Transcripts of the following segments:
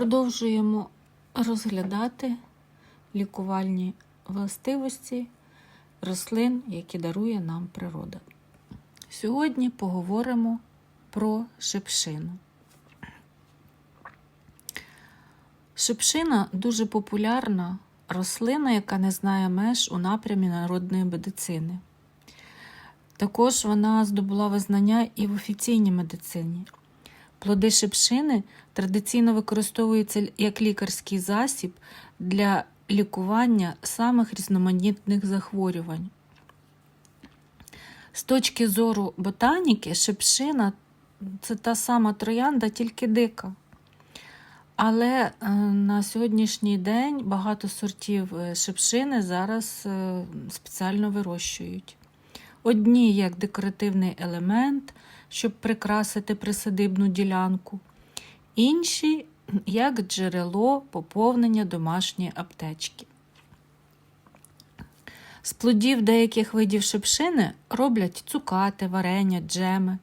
Продовжуємо розглядати лікувальні властивості рослин, які дарує нам природа. Сьогодні поговоримо про шипшину. Шипшина дуже популярна рослина, яка не знає меж у напрямі народної медицини. Також вона здобула визнання і в офіційній медицині. Плоди шипшини традиційно використовуються як лікарський засіб для лікування самих різноманітних захворювань. З точки зору ботаніки, шипшина це та сама троянда, тільки дика. Але е, на сьогоднішній день багато сортів е, шипшини зараз е, спеціально вирощують. Одні як декоративний елемент, щоб прикрасити присадибну ділянку, інші як джерело поповнення домашньої аптечки. З плодів деяких видів шипшини роблять цукати, варення, джеми.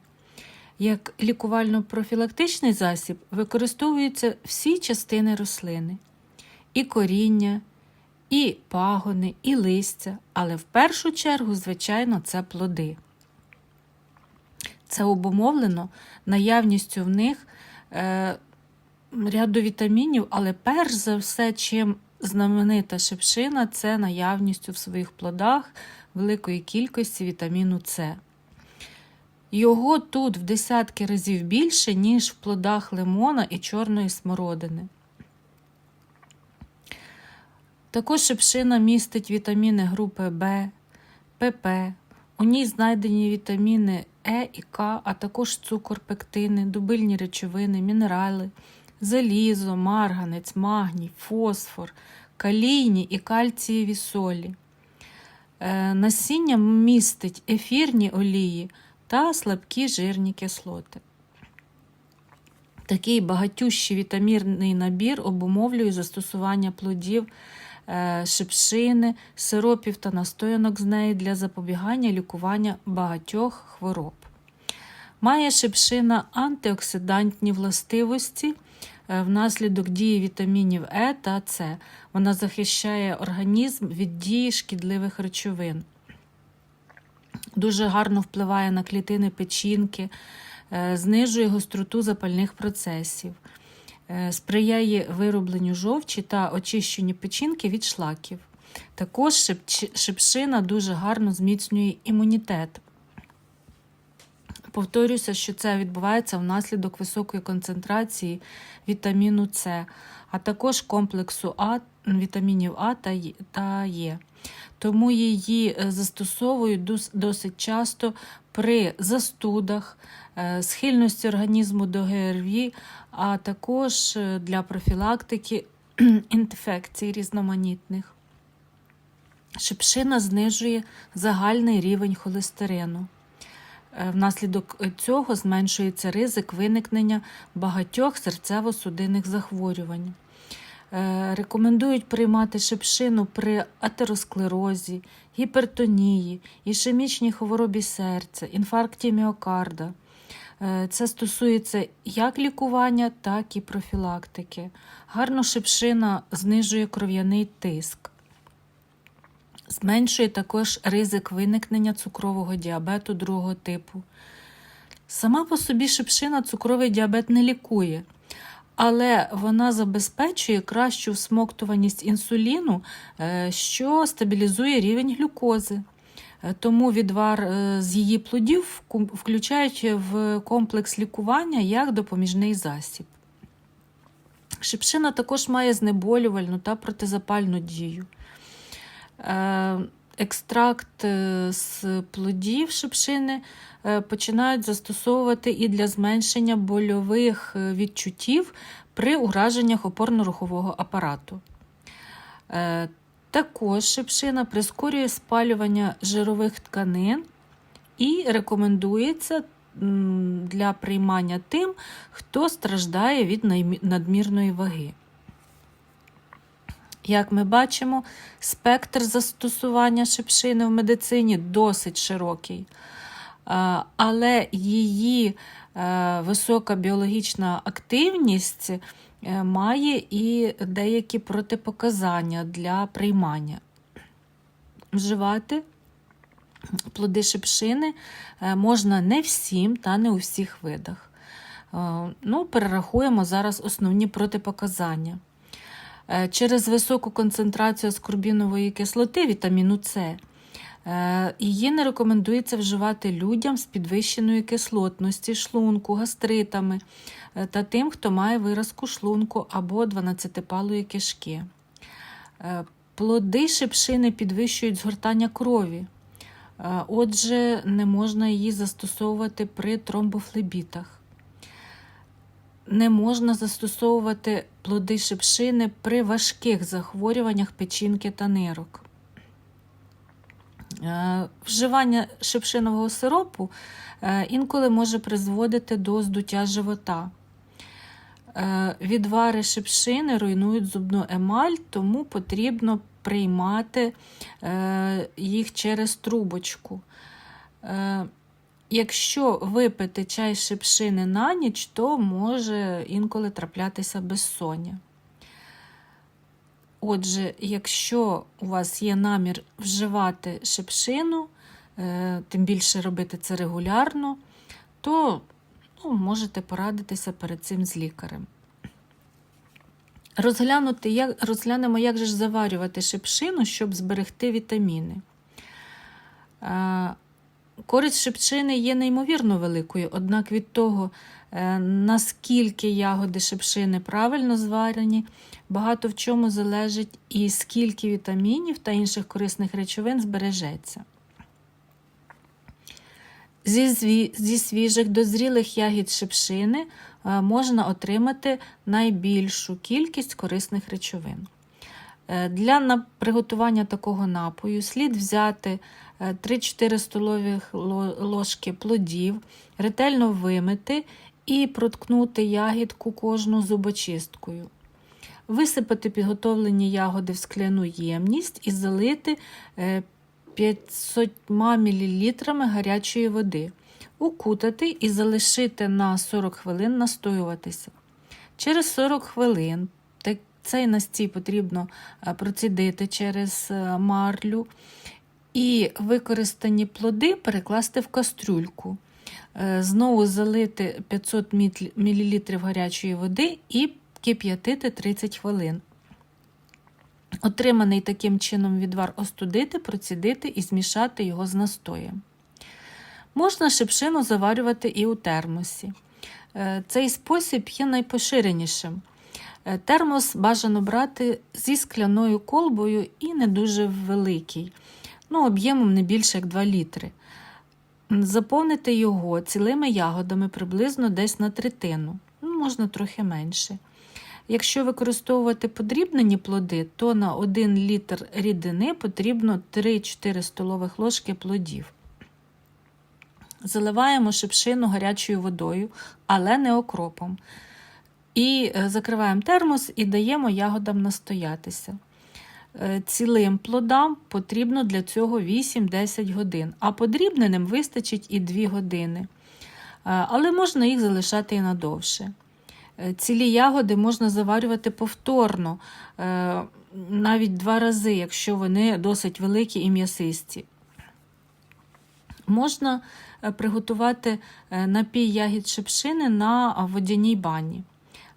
Як лікувально-профілактичний засіб використовуються всі частини рослини: і коріння, і пагони, і листя, але в першу чергу, звичайно, це плоди. Це обумовлено наявністю в них е, ряду вітамінів, але перш за все, чим знаменита шипшина, це наявністю в своїх плодах великої кількості вітаміну С. Його тут в десятки разів більше, ніж в плодах лимона і чорної смородини. Також шипшина містить вітаміни групи В, ПП. У ній знайдені вітаміни Е і К, а також цукор, пектини, дубильні речовини, мінерали, залізо, марганець, магній, фосфор, калійні і кальцієві солі. Е, Насіння містить ефірні олії та слабкі жирні кислоти. Такий багатющий вітамінний набір обумовлює застосування плодів шипшини, сиропів та настоянок з неї для запобігання лікування багатьох хвороб. Має шипшина антиоксидантні властивості е, внаслідок дії вітамінів Е та С. Вона захищає організм від дії шкідливих речовин. Дуже гарно впливає на клітини печінки, е, знижує гостроту запальних процесів, е, сприяє виробленню жовчі та очищенню печінки від шлаків. Також шипшина дуже гарно зміцнює імунітет. Повторюся, що це відбувається внаслідок високої концентрації вітаміну С, а також комплексу А, вітамінів А та Е- Е. Тому її е, застосовують досить часто при застудах, е, схильності організму до ГРВІ, а також для профілактики інфекцій різноманітних. Шипшина знижує загальний рівень холестерину. Е, Внаслідок цього зменшується ризик виникнення багатьох серцево-судинних захворювань. Е, Рекомендують приймати шипшину при атеросклерозі, гіпертонії, ішемічній хворобі серця, інфаркті міокарда. Е, Це стосується як лікування, так і профілактики. Гарно шипшина знижує кров'яний тиск. Зменшує також ризик виникнення цукрового діабету другого типу. Сама по собі шипшина цукровий діабет не лікує, але вона забезпечує кращу всмоктуваність інсуліну, е, що стабілізує рівень глюкози. Е, Тому відвар е, з її плодів включають в комплекс лікування як допоміжний засіб. Шипшина також має знеболювальну та протизапальну дію. Е, Екстракт е, з плодів шипшини е, починають застосовувати і для зменшення больових відчуттів при ураженнях опорно-рухового апарату. Також шипшина прискорює спалювання жирових тканин і рекомендується для приймання тим, хто страждає від надмірної ваги. Як ми бачимо, спектр застосування шипшини в медицині досить широкий. Е, Але її е, висока біологічна активність е, має і деякі протипоказання для приймання. Вживати плоди шипшини можна не всім та не у всіх видах. Ну, перерахуємо зараз основні протипоказання. Е, Через високу концентрацію аскорбінової кислоти вітаміну С е, її не рекомендується вживати людям з підвищеною кислотності шлунку, гастритами е, та тим, хто має виразку шлунку або 12-палої кишки. Плоди шипшини підвищують згортання крові. Отже, не можна її застосовувати при тромбофлебітах. Не можна застосовувати плоди шипшини при важких захворюваннях печінки та нирок. Е, Вживання шипшинового сиропу е, інколи може призводити до здуття живота. Е, Відвари шипшини руйнують зубну емаль, тому потрібно приймати їх через трубочку. Е, Якщо випити чай шипшини на ніч, то може інколи траплятися безсоння. Отже, якщо у вас є намір вживати шипшину, е, тим більше робити це регулярно, то ну, можете порадитися перед цим з лікарем. Розглянути, як, розглянемо, як же ж заварювати шипшину, щоб зберегти вітаміни. Користь шипшини є неймовірно великою, однак від того, е, наскільки ягоди шипшини правильно зварені, багато в чому залежить і скільки вітамінів та інших корисних речовин збережеться. Зі. Зі свіжих дозрілих ягід шипшини е, можна отримати найбільшу кількість корисних речовин. Е, Для приготування такого напою слід взяти е, 3-4 столових ложки плодів, ретельно вимити і проткнути ягідку кожну зубочисткою. Висипати підготовлені ягоди в скляну ємність і залити е, 500 мл гарячої води, укутати і залишити на 40 хвилин настоюватися. Через 40 хвилин цей настій потрібно е, процідити через е, марлю і використані плоди перекласти в кастрюльку. Е, Знову залити 500 мл гарячої води і кип'ятити 30 хвилин. Отриманий таким чином відвар остудити, процідити і змішати його з настоєм. Можна шипшину заварювати і у термосі. Цей спосіб є найпоширенішим. Е, Термос бажано брати зі скляною колбою і не дуже великий, ну, об'ємом не більше як 2 літри. Заповнити його цілими ягодами приблизно десь на третину, ну, можна трохи менше. Якщо використовувати подрібнені плоди, то на 1 літр рідини потрібно 3-4 столових ложки плодів. Заливаємо шипшину гарячою водою, але не окропом. І е, закриваємо термос і даємо ягодам настоятися. Е, Цілим плодам потрібно для цього 8-10 годин, а подрібненим вистачить і 2 години. Е, Але можна їх залишати і надовше. Цілі ягоди можна заварювати повторно, навіть два рази, якщо вони досить великі і м'ясисті. Можна приготувати напій ягід шипшини на водяній бані.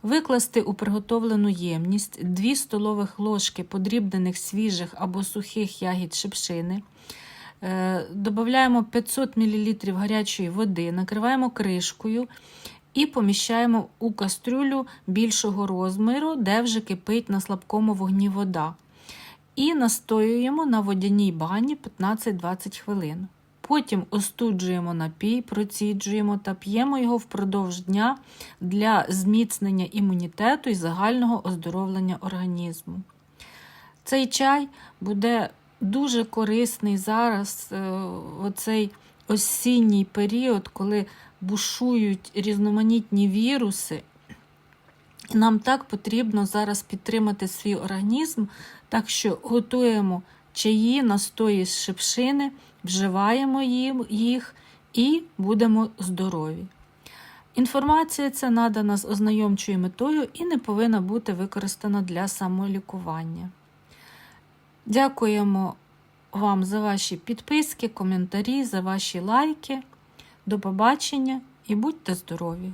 Викласти у приготовлену ємність 2 столових ложки подрібнених свіжих або сухих ягід шипшини. Додаємо 500 мл гарячої води, накриваємо кришкою і поміщаємо у кастрюлю більшого розміру, де вже кипить на слабкому вогні вода. І настоюємо на водяній бані 15-20 хвилин. Потім остуджуємо напій, проціджуємо та п'ємо його впродовж дня для зміцнення імунітету і загального оздоровлення організму. Цей чай буде дуже корисний зараз, е, оцей осінній період, коли бушують різноманітні віруси. Нам так потрібно зараз підтримати свій організм, так що готуємо чаї, настої з шипшини, вживаємо їх і будемо здорові. Інформація ця надана з ознайомчою метою і не повинна бути використана для самолікування. Дякуємо вам за ваші підписки, коментарі, за ваші лайки. До побачення і будьте здорові!